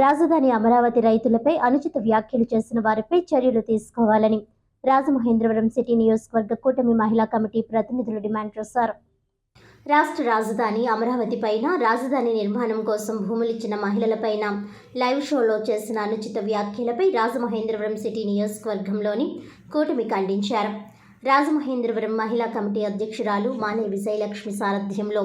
రాజధాని అమరావతి రైతులపై అనుచిత వ్యాఖ్యలు చేసిన వారిపై చర్యలు తీసుకోవాలని రాజమహేంద్రవరం సిటీ నియోజకవర్గ కూటమి మహిళా కమిటీ ప్రతినిధులు డిమాండ్ చేశారు. రాష్ట్ర రాజధాని అమరావతి పైన రాజధాని నిర్మాణం కోసం భూములిచ్చిన మహిళలపైన లైవ్ షోలో చేసిన అనుచిత వ్యాఖ్యలపై రాజమహేంద్రవరం సిటీ నియోజకవర్గంలోని కూటమి ఖండించారు. రాజమహేంద్రవరం మహిళా కమిటీ అధ్యక్షురాలు మానే విజయలక్ష్మి సారథ్యంలో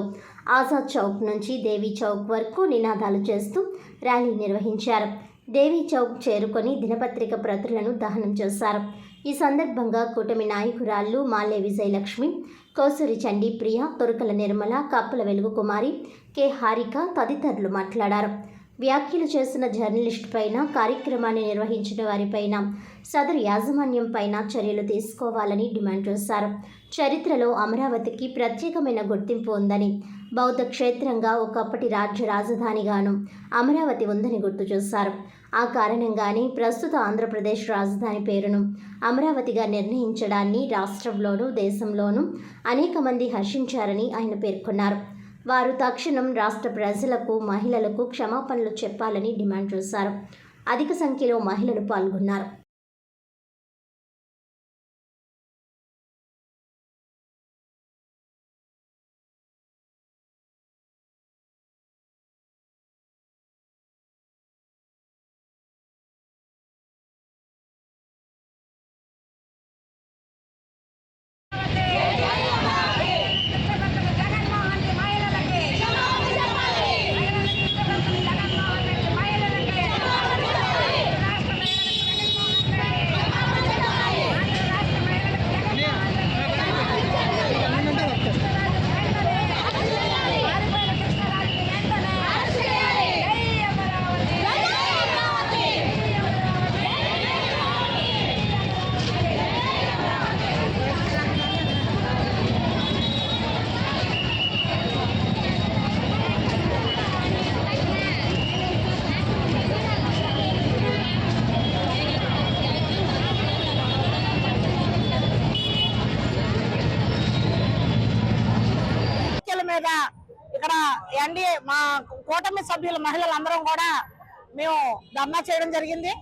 ఆజాద్ చౌక్ నుంచి దేవీ చౌక్ వరకు నినాదాలు చేస్తూ ర్యాలీ నిర్వహించారు. దేవీ చౌక్ చేరుకొని దినపత్రిక ప్రతులను దహనం చేశారు. ఈ సందర్భంగా కూటమి నాయకురాళ్ళు మాలే విజయలక్ష్మి కోసూరి చండీ ప్రియ తొరకల నిర్మల కప్పల వెలుగు కుమారి కె. హారిక తదితరులు మాట్లాడారు. వ్యాఖ్యలు చేసిన జర్నలిస్ట్ పైన కార్యక్రమాన్ని నిర్వహించిన వారిపైన సదరు యాజమాన్యం పైన చర్యలు తీసుకోవాలని డిమాండ్ చేశారు. చరిత్రలో అమరావతికి ప్రత్యేకమైన గుర్తింపు ఉందని బౌద్ధ క్షేత్రంగా ఒకప్పటి రాజ్య రాజధానిగాను అమరావతి ఉందని గుర్తు చేశారు. ఆ కారణంగానే ప్రస్తుత ఆంధ్రప్రదేశ్ రాజధాని పేరును అమరావతిగా నిర్ణయించడాన్ని రాష్ట్రంలోనూ దేశంలోనూ అనేక మంది హర్షించారని ఆయన పేర్కొన్నారు. వారు తక్షణం రాష్ట్ర ప్రజలకు మహిళలకు క్షమాపణలు చెప్పాలని డిమాండ్ చేశారు. అధిక సంఖ్యలో మహిళలు పాల్గొన్నారు. మీద ఇక్కడ ఎన్డీఏ మా కూటమి సభ్యులు మహిళలందరం కూడా మేము ధర్నా చేయడం జరిగింది.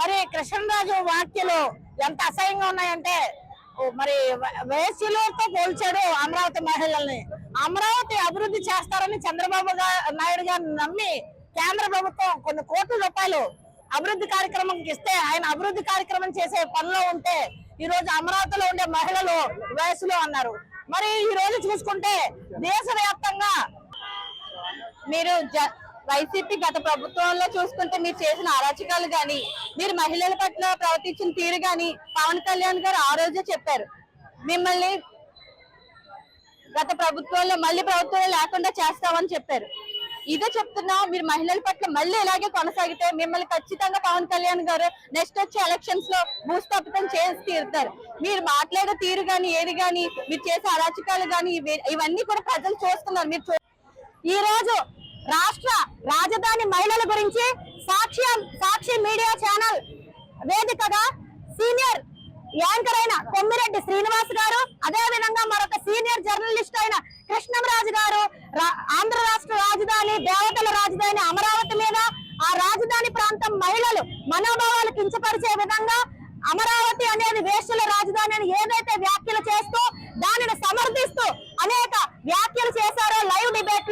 మరి కృష్ణరాజు వ్యాఖ్యలు ఎంత అసహ్యంగా ఉన్నాయంటే మరి వేసులతో పోల్చాడు అమరావతి మహిళల్ని. అమరావతి అభివృద్ధి చేస్తారని చంద్రబాబు నాయుడు గారు నమ్మి కేంద్ర ప్రభుత్వం కొన్ని కోట్ల రూపాయలు అభివృద్ధి కార్యక్రమం ఇస్తే ఆయన అభివృద్ధి కార్యక్రమం చేసే పనిలో ఉంటే ఈ రోజు అమరావతిలో ఉండే మహిళలు వయసులో అన్నారు. మరి ఈ రోజు చూసుకుంటే దేశవ్యాప్తంగా మీరు జ- వైసీపీ గత ప్రభుత్వంలో చూసుకుంటే మీరు చేసిన అరాచకాలు గాని మీరు మహిళల పట్ల ప్రవర్తించిన తీరు గాని పవన్ కళ్యాణ్ గారు ఆ రోజే చెప్పారు. మిమ్మల్ని గత ప్రభుత్వంలో మళ్ళీ ప్రభుత్వంలో లేకుండా చేస్తామని చెప్పారు. ఇదే చెప్తున్నా మీరు మహిళల పట్ల మళ్ళీ ఇలాగే కొనసాగితే మిమ్మల్ని ఖచ్చితంగా పవన్ కళ్యాణ్ గారు నెక్స్ట్ వచ్చే ఎలక్షన్స్లో భూస్థాపితం చేసి తీరుతారు. మీరు మాట్లాడే తీరు గాని ఏది గాని మీరు చేసే అరాచకాలు గాని ఇవన్నీ కూడా ప్రజలు చూస్తున్నారు. మీరు చూ- ఈ రోజు రాష్ట్ర రాజధాని మహిళల గురించి సాక్ష్యం సాక్షి మీడియా ఛానల్ వేదికగా సీనియర్ యాంకర్ అయిన కొమ్మిరెడ్డి శ్రీనివాస్ గారు అదే విధంగా మరొక సీనియర్ జర్నలిస్ట్ అయిన కృష్ణంరాజు గారు రా- ఆంధ్ర రాష్ట్ర రాజధాని దేవతల రాజధాని అమరావతి మీద ఆ రాజధాని ప్రాంతం మహిళలు మనోభావాలు కించపరిచే విధంగా అమరావతి అనేది వేషల రాజధాని అని ఏదైతే వ్యాఖ్యలు చేస్తూ దానిని సమర్థిస్తూ అనేక వ్యాఖ్యలు చేశారో లైవ్ డిబేట్